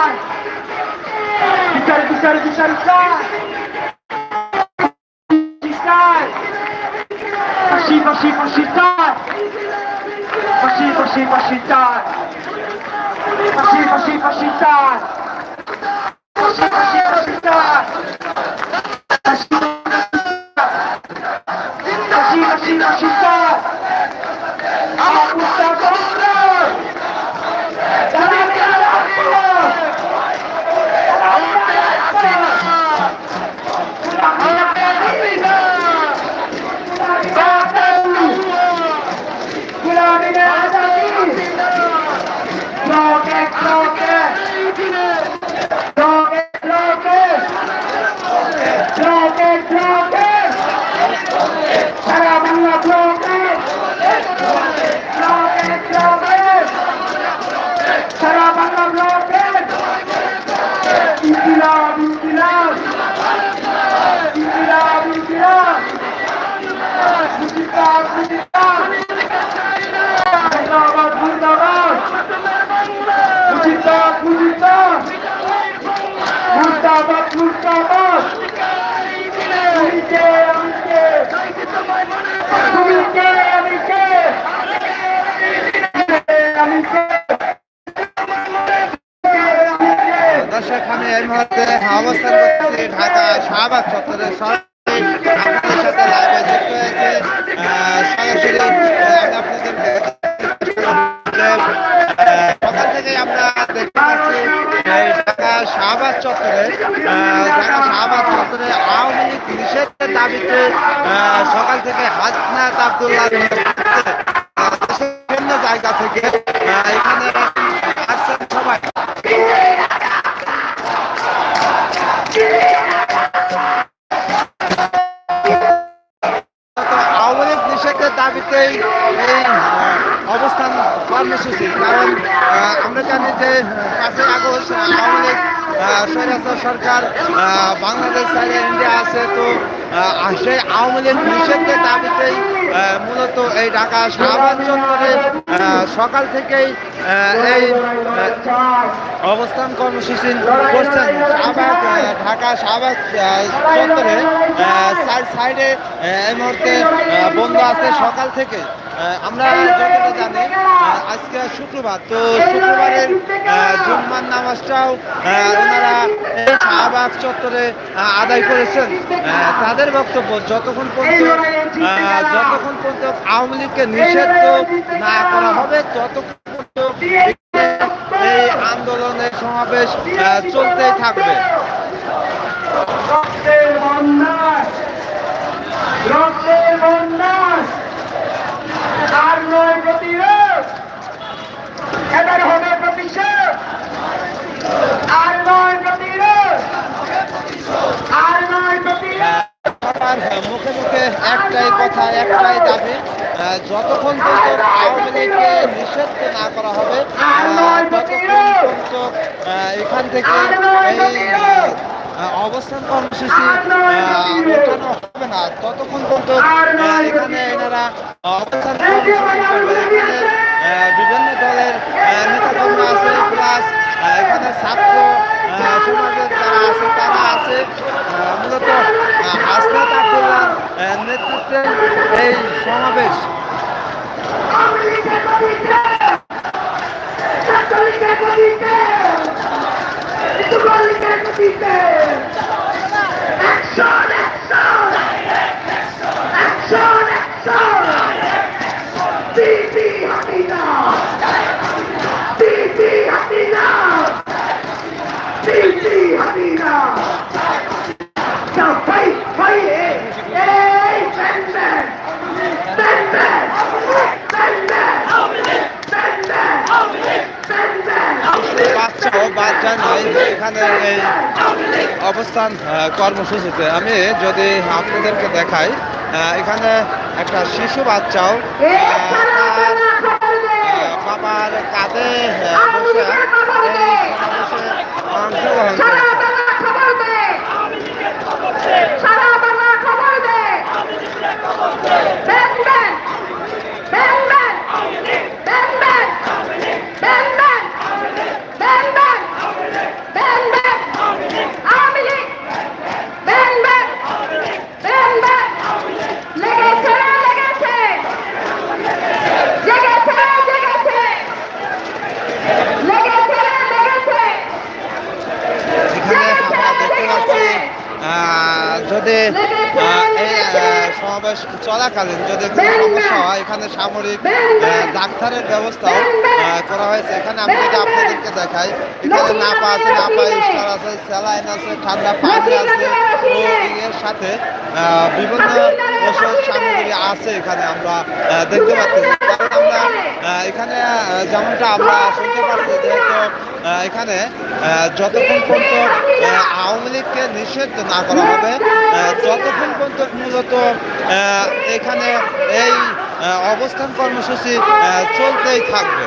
Sai! Vitória, vitória, vitória, sai! Sai! Fasci, fasci, fasci, sai! Fasci, fasci, fasci, sai! Fasci, fasci, fasci, sai! Fasci, fasci, fasci, sai! Fasci, fasci, fasci, sai! দর্শক, আমি এই মুহূর্তে অবস্থান করছি ঢাকা শাহবাগ চত্বরে আপনাদের সাথে লাইভে যুক্ত হয়েছে। সরাসরি সকাল থেকে আমরা দেখতে পাচ্ছি ঢাকা শাহবাগ চত্বরে ঢাকা শাহবাগ চত্বরে আওয়ামী লীগ নিষেধের দাবিতে সকাল থেকে হাজনাত আবদুল্লাহ কর্মসূচি কারণ আমরা জানি যে পাঁচই আগস্ট আওয়ামী লীগ স্বৈরাচার সরকার বাংলাদেশ সাইডে ইন্ডিয়া আছে। তো সেই আওয়ামী লীগ নিষেধের দাবিতেই মূলত এই ঢাকা চত্বরে সকাল থেকেই এই অবস্থান কর্মসূচি করছেন শাহবাগ ঢাকা শাহবাগ চত্বরে। সাইড এই মুহূর্তে বন্ধ আছে সকাল থেকে। আমরা যতটা জানি আজকে শুক্রবার, তো শুক্রবারের জুম্মার নামাজটাও ওনারা শাহবাগ চত্বরে আদায় করেছেন। তাদের বক্তব্য, যতক্ষণ পর্যন্ত যতক্ষণ পর্যন্ত আওয়ামী লীগকে নিষেধ না করা হবে, ততক্ষণ পর্যন্ত এই আন্দোলনের সমাবেশ চলতেই থাকবে। রক্তের আর নয় প্রতিরোধ। এবার হবে প্রতিশোধ। আর নয় প্রতিরোধ। আর নয় প্রতিরোধ। মুখে মুখে একটাই কথা একটাই দাবি যতক্ষণ পর্যন্ত আওয়ামী লীগকে নিষেধ না করা হবে ততক্ষণ পর্যন্ত এখান থেকে এই অবস্থান কর্মসূচি হবে না। ততক্ষণ পর্যন্ত এখানে এনারা অবস্থান বিভিন্ন দলের নেতাকর্মী আছে প্লাস এখানে ছাত্র সমাজের যারা আছে তারা আছে। মূলত হাসনাত আবদুল্লাহ আহ, নেতৃত্বে এই সমাবেশ। আমেরিকা নয় এখানে এই অবস্থান কর্মসূচিতে। আমি যদি আপনাদেরকে দেখাই এখানে একটা শিশু বাচ্চাও বাবার কাঁধে বসে অংশগ্রহণ করেছে। যদি সমাবেশ চলাকালীন যদি কোনো সমস্যা হয় এখানে সামরিক ডাক্তারের ব্যবস্থাও আহ, করা হয়েছে। এখানে আমি যদি আপনাদেরকে দেখাই এখানে নাপা আছে নাপা স্টার আছে স্যালাইন আছে ঠান্ডা পানি আছে ও এর সাথে বিভিন্ন ওষুধ সামগ্রী আছে এখানে আমরা দেখতে পাচ্ছি। আমরা এখানে যেমনটা আমরা শুনতে পাচ্ছি যেহেতু এখানে যতক্ষণ পর্যন্ত লীগকে না করা হবে। ততক্ষণ পর্যন্ত মূলত এখানে এই অবস্থান কর্মসূচি চলতেই থাকবে।